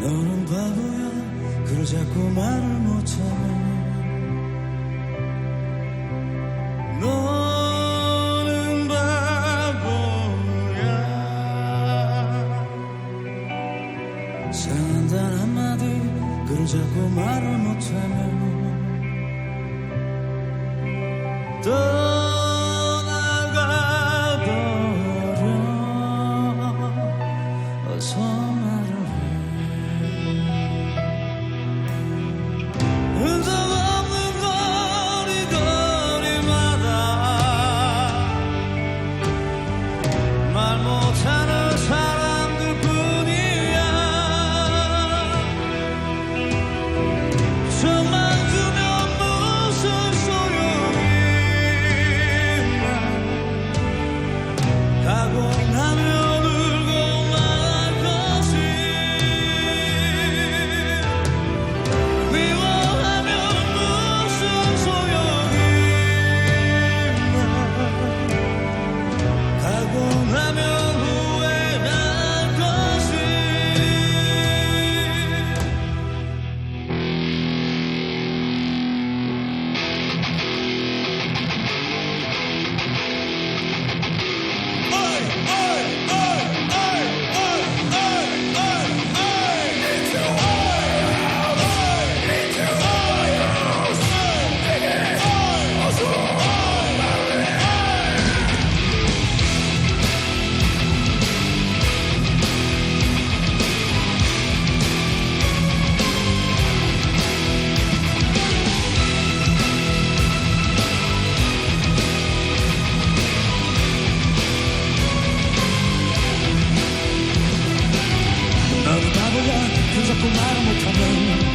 너는 바보야. 그러 자꾸 말을 못하네 너는 바보야. 상한 단 한마디. 그러 자꾸 말을 못하면. 또 车马 heaven